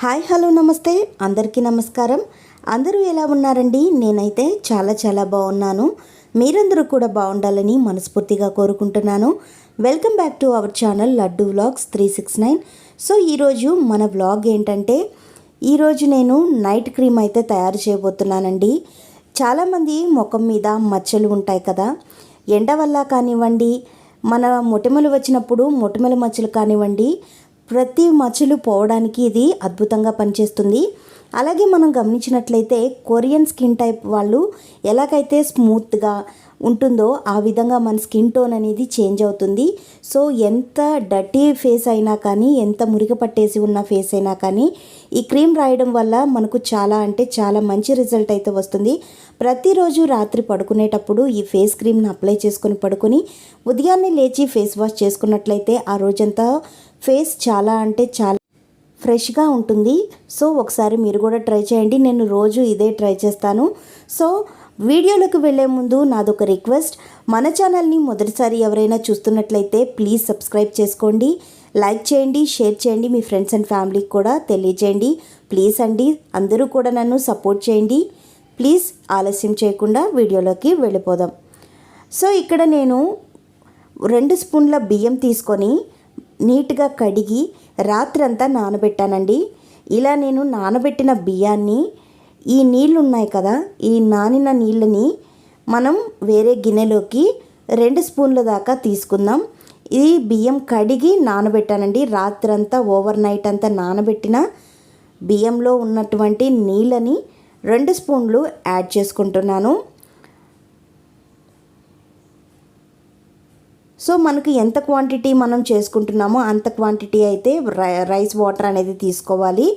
Hi hello నమస్తే. అందరికీ నమస్కారం. అందరూ ఎలా ఉన్నారండి? నేనైతే చాలా చాలా బాగున్నాను. మీరందరూ కూడా బాగుండాలని మనస్ఫూర్తిగా కోరుకుంటున్నాను. Welcome back to our channel Laddu vlogs three six nine so ఈరోజు మన వ్లాగ్ ఏంటంటే ఈరోజు నేను నైట్ క్రీమ్ అయితే తయారు చేయబోతున్నానండి. చాలామంది ముఖం మీద మచ్చలు ఉంటాయి కదా. ఎండ వల్ల కానివ్వండి మన మొటిమలు వచ్చినప్పుడు మొటిమల మచ్చలు కానివ్వండి ప్రతి మచ్చలు పోవడానికి ఇది అద్భుతంగా పనిచేస్తుంది. అలాగే మనం గమనించినట్లయితే కొరియన్ స్కిన్ టైప్ వాళ్ళు ఎలాగైతే స్మూత్గా ఉంటుందో ఆ విధంగా మన స్కిన్ టోన్ అనేది చేంజ్ అవుతుంది. సో ఎంత డర్టీ ఫేస్ అయినా కానీ ఎంత మురిగ పట్టేసి ఉన్న ఫేస్ అయినా కానీ ఈ క్రీమ్ రాయడం వల్ల మనకు చాలా అంటే చాలా మంచి రిజల్ట్ అయితే వస్తుంది. ప్రతిరోజు రాత్రి పడుకునేటప్పుడు ఈ ఫేస్ క్రీమ్ని అప్లై చేసుకొని పడుకొని ఉదయాన్నే లేచి ఫేస్ వాష్ చేసుకున్నట్లయితే ఆ రోజంతా ఫేస్ చాలా అంటే చాలా ఫ్రెష్గా ఉంటుంది. సో ఒకసారి మీరు కూడా ట్రై చేయండి. నేను రోజు ఇదే ట్రై చేస్తాను. సో వీడియోలకు వెళ్ళే ముందు నాదొక రిక్వెస్ట్. మన ఛానల్ని మొదటిసారి ఎవరైనా చూస్తున్నట్లయితే ప్లీజ్ సబ్స్క్రైబ్ చేసుకోండి. లైక్ చేయండి షేర్ చేయండి. మీ ఫ్రెండ్స్ అండ్ ఫ్యామిలీకి కూడా తెలియజేయండి. ప్లీజ్ అండి అందరూ కూడా నన్ను సపోర్ట్ చేయండి. ప్లీజ్ ఆలస్యం చేయకుండా వీడియోలోకి వెళ్ళిపోదాం. సో ఇక్కడ నేను రెండు స్పూన్ల బియ్యం తీసుకొని నీట్గా కడిగి రాత్రంతా నానబెట్టానండి. ఇలా నేను నానబెట్టిన బియ్యాన్ని ఈ నీళ్ళు ఉన్నాయి కదా ఈ నానిన నీళ్ళని మనం వేరే గిన్నెలోకి రెండు స్పూన్ల దాకా తీసుకుందాం. ఈ బియ్యం కడిగి నానబెట్టానండి. రాత్రంతా ఓవర్ నైట్ అంతా నానబెట్టిన బియ్యంలో ఉన్నటువంటి నీళ్ళని రెండు స్పూన్లు యాడ్ చేసుకుంటున్నాను. సో మనకు ఎంత క్వాంటిటీ మనం చేసుకుంటున్నామో అంత క్వాంటిటీ అయితే రైస్ వాటర్ అనేది తీసుకోవాలి.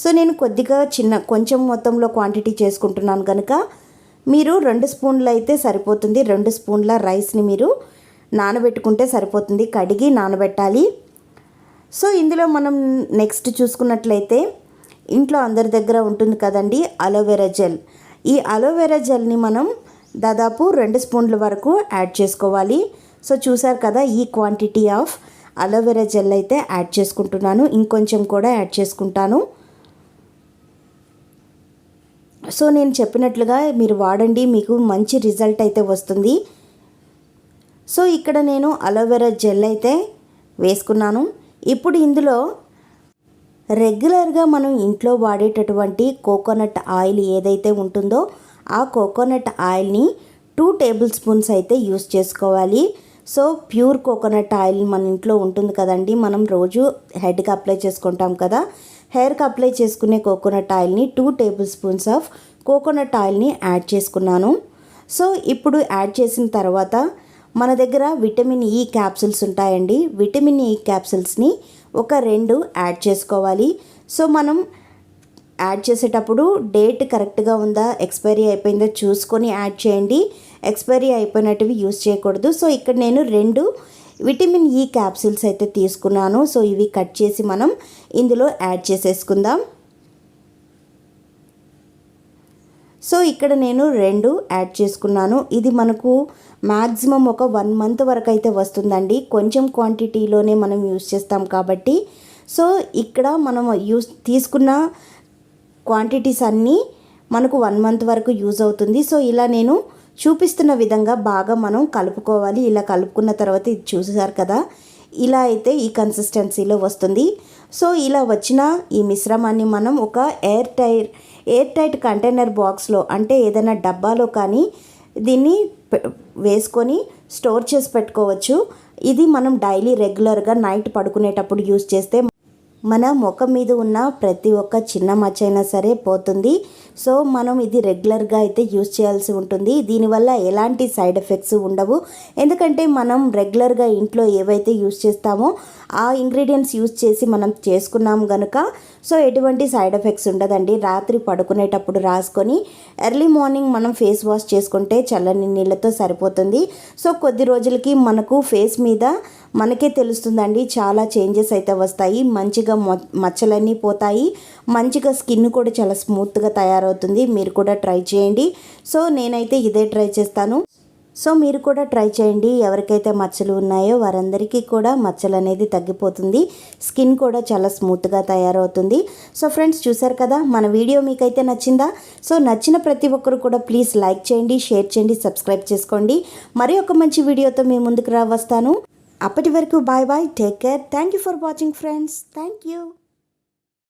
సో నేను కొద్దిగా చిన్న కొంచెం మొత్తంలో క్వాంటిటీ చేసుకుంటున్నాను కనుక మీరు రెండు స్పూన్లు అయితే సరిపోతుంది. రెండు స్పూన్ల రైస్ని మీరు నానబెట్టుకుంటే సరిపోతుంది. కడిగి నానబెట్టాలి. సో ఇందులో మనం నెక్స్ట్ చూసుకున్నట్లయితే ఇంట్లో అందరి దగ్గర ఉంటుంది కదండి అలోవెరా జెల్. ఈ అలోవెరా జెల్ని మనం దాదాపు రెండు స్పూన్ల వరకు యాడ్ చేసుకోవాలి. సో చూసారు కదా ఈ quantity of aloe vera gel అయితే యాడ్ చేసుకుంటున్నాను. ఇంకొంచెం కూడా యాడ్ చేసుకుంటాను. సో నేను చెప్పినట్లుగా మీరు వాడండి మీకు మంచి రిజల్ట్ అయితే వస్తుంది. సో ఇక్కడ నేను అలోవెరా జెల్ అయితే వేసుకున్నాను. ఇప్పుడు ఇందులో రెగ్యులర్గా మనం ఇంట్లో వాడేటటువంటి కోకోనట్ ఆయిల్ ఏదైతే ఉంటుందో ఆ కోకోనట్ ఆయిల్ని టూ టేబుల్ స్పూన్స్ అయితే యూస్ చేసుకోవాలి. సో ప్యూర్ కోకోనట్ ఆయిల్ మన ఇంట్లో ఉంటుంది కదండి. మనం రోజు హెడ్కి అప్లై చేసుకుంటాం కదా. హెయిర్కి అప్లై చేసుకునే కోకోనట్ ఆయిల్ని two tablespoons of coconut ఆయిల్ని యాడ్ చేసుకున్నాను. సో ఇప్పుడు యాడ్ చేసిన తర్వాత మన దగ్గర విటమిన్ ఈ క్యాప్సిల్స్ ఉంటాయండి. విటమిన్ ఈ క్యాప్సిల్స్ని ఒక రెండు యాడ్ చేసుకోవాలి. సో మనం యాడ్ చేసేటప్పుడు డేట్ కరెక్ట్గా ఉందా ఎక్స్పైరీ అయిపోయిందో చూసుకొని యాడ్ చేయండి. ఎక్స్పైరీ అయిపోయినట్టువి యూస్ చేయకూడదు. సో ఇక్కడ నేను రెండు విటమిన్ e ఈ క్యాప్సిల్స్ అయితే తీసుకున్నాను. సో ఇవి కట్ చేసి మనం ఇందులో యాడ్ చేసేసుకుందాం. సో ఇక్కడ నేను రెండు యాడ్ చేసుకున్నాను. ఇది మనకు మ్యాక్సిమం ఒక వన్ మంత్ వరకు అయితే వస్తుందండి. కొంచెం క్వాంటిటీలోనే మనం యూస్ చేస్తాం కాబట్టి. సో ఇక్కడ మనం యూస్ తీసుకున్న క్వాంటిటీస్ అన్నీ మనకు వన్ మంత్ వరకు యూజ్ అవుతుంది. సో ఇలా నేను చూపిస్తున్న విధంగా బాగా మనం కలుపుకోవాలి. ఇలా కలుపుకున్న తర్వాత ఇది చూసారు కదా. ఇలా అయితే ఈ కన్సిస్టెన్సీలో వస్తుంది. సో ఇలా వచ్చిన ఈ మిశ్రమాన్ని మనం ఒక air tyre airtight container బాక్స్లో అంటే ఏదైనా డబ్బాలో కానీ దీన్ని వేసుకొని స్టోర్ చేసి పెట్టుకోవచ్చు. ఇది మనం డైలీ రెగ్యులర్గా నైట్ పడుకునేటప్పుడు యూజ్ చేస్తే మన ముఖం మీద ఉన్న ప్రతి ఒక్క చిన్న మచ్చ అయినా సరే పోతుంది. సో మనం ఇది రెగ్యులర్గా అయితే యూస్ చేయాల్సి ఉంటుంది. దీనివల్ల ఎలాంటి సైడ్ ఎఫెక్ట్స్ ఉండవు. ఎందుకంటే మనం రెగ్యులర్గా ఇంట్లో ఏవైతే యూస్ చేస్తామో ఆ ఇంగ్రీడియంట్స్ యూజ్ చేసి మనం చేసుకున్నాం కనుక సో ఎటువంటి సైడ్ ఎఫెక్ట్స్ ఉండదండి. రాత్రి పడుకునేటప్పుడు రాసుకొని ఎర్లీ మార్నింగ్ మనం ఫేస్ వాష్ చేసుకుంటే చల్లని నీళ్ళతో సరిపోతుంది. సో కొద్ది రోజులకి మనకు ఫేస్ మీద మనకే తెలుస్తుందండి. చాలా చేంజెస్ అయితే వస్తాయి. మంచిగా మచ్చలన్నీ పోతాయి. మంచిగా స్కిన్ కూడా చాలా స్మూత్గా తయారవుతుంది. మీరు కూడా ట్రై చేయండి. సో నేనైతే ఇదే ట్రై చేస్తాను. సో మీరు కూడా ట్రై చేయండి. ఎవరికైతే మచ్చలు ఉన్నాయో వారందరికీ కూడా మచ్చలు అనేది తగ్గిపోతుంది. స్కిన్ కూడా చాలా స్మూత్గా తయారవుతుంది. సో ఫ్రెండ్స్ చూసారు కదా మన వీడియో మీకైతే నచ్చిందా? సో నచ్చిన ప్రతి ఒక్కరు కూడా ప్లీజ్ లైక్ చేయండి షేర్ చేయండి సబ్స్క్రైబ్ చేసుకోండి. మరి ఒక మంచి వీడియోతో మీ ముందుకు రా వస్తాను. అప్పటి వరకు bye bye take care thank you for watching friends thank you